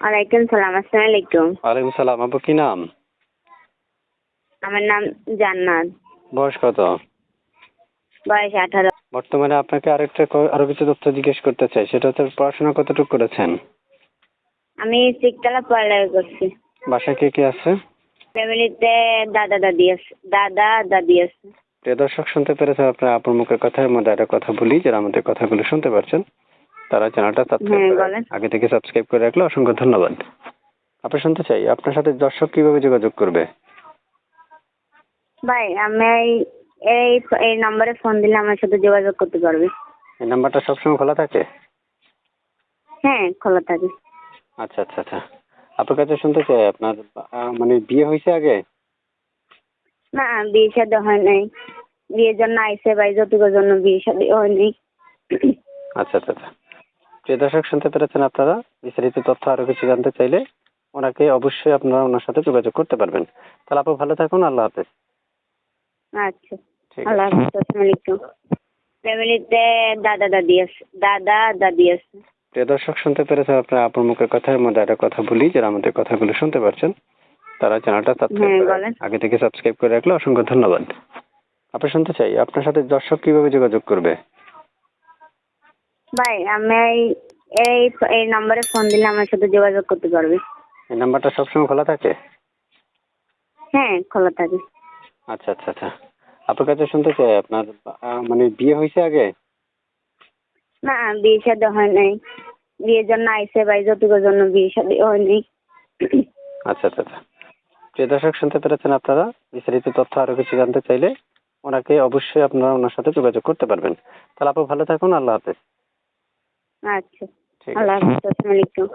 ওয়ালাইকুম সালাম আসসালামু আলাইকুম। ওয়ালাইকুম সালাম আপু কি নাম? আমার নাম জান্নাত। বয়স কত? বয়স আঠারো। বর্তমানে আপনাকে আরেকটা ক- আরও কিছু তথ্য জিজ্ঞেস করতে চাই সেটা হচ্ছে পড়াশোনা কতটুকু করেছেন? আমি শিখতলা পড়ালেখা করছি। বাসায় কে কে আছে? ফ্যামিলিতে দাদা দাদি আছে দাদা দাদি আছে। প্রিয় দর্শক শুনতে পেরেছেন আপনার আপুর মুখের কথার মধ্যে একটা কথা বলি যারা আমাদের কথাগুলো শুনতে পারছেন তারা চ্যানেলটা সাবস্ক্রাইব হ্যাঁ, করে আগে থেকে সাবস্ক্রাইব করে রাখলে অসংখ্য ধন্যবাদ। আপনি শুনতে চাই আপনার সাথে দর্শক কীভাবে যোগাযোগ করবে? ভাই আমি এই- এই এই নম্বরে ফোন দিলে আমার সাথে যোগাযোগ করতে পারবে। এই নাম্বারটা সবসময় খোলা থাকে? হ্যাঁ খোলা থাকে। আচ্ছা আচ্ছা আচ্ছা। আপনার কাছে শুনতে চাই আপনার মানে বিয়ে হয়েছে আগে? না বিয়ে শাদী হয় নাই। বিয়ের জন্য আইসে ভাই যৌতুকের জন্য বিয়ে শাদী হয় নাই। আচ্ছা আচ্ছা আচ্ছা। প্রিয় দর্শক শুনতে পেরেছেন আপনারা? বিস্তারিত তথ্য আরও কিছু জানতে চাইলে ওনাকে অবশ্যই আপনারা ওনার সাথে যোগাযোগ করতে পারবেন। তাহলে আপু ভালো থাকুন আল্লাহ হাফেজ। আচ্ছা। আল্লাহ আছে। আসসালামু আলাইকুম। ফ্যামিলিতে দাদা দাদি আছে দাদা দাদি আছে। প্রিয় দর্শক শুনতে পেরেছেন আপনার আপুর মুখের কথার মধ্যে একটা কথা বলি যারা আমাদের কথাগুলো শুনতে পারছেন তারা চ্যানেলটা সাবস্ক্রাইব হ্যাঁ। আগে থেকে সাবস্ক্রাইব করে রাখলে অসংখ্য ধন্যবাদ। আপনি শুনতে চাই আপনার সাথে দর্শক কীভাবে যোগাযোগ করবে? ভাই আমি এই- এই এই নম্বরে ফোন দিলে আমার সাথে যোগাযোগ করতে পারবে। এই নাম্বারটা সবসময় খোলা থাকে? হ্যাঁ খোলা থাকে। আচ্ছা আচ্ছা আচ্ছা। আপনার কাছে শুনতে চাই আপনার আহ, মানে বিয়ে হয়েছে আগে? না বিয়ে শাদী হয় নাই। বিয়ের জন্য আইসে ভাই যৌতুকের জন্য বিয়ে শাদী হয় নাই। আচ্ছা আচ্ছা আচ্ছা। প্রিয় দর্শক শুনতে পেরেছেন আপনারা? বিস্তারিত তথ্য আরও কিছু জানতে চাইলে ওনাকে অবশ্যই আপনারা ওনার সাথে যোগাযোগ করতে পারবেন। তাহলে আপু ভালো থাকুন আল্লাহ হাফেজ। আচ্ছা আল্লাহ হাফিজ আসসালামু আলাইকুম।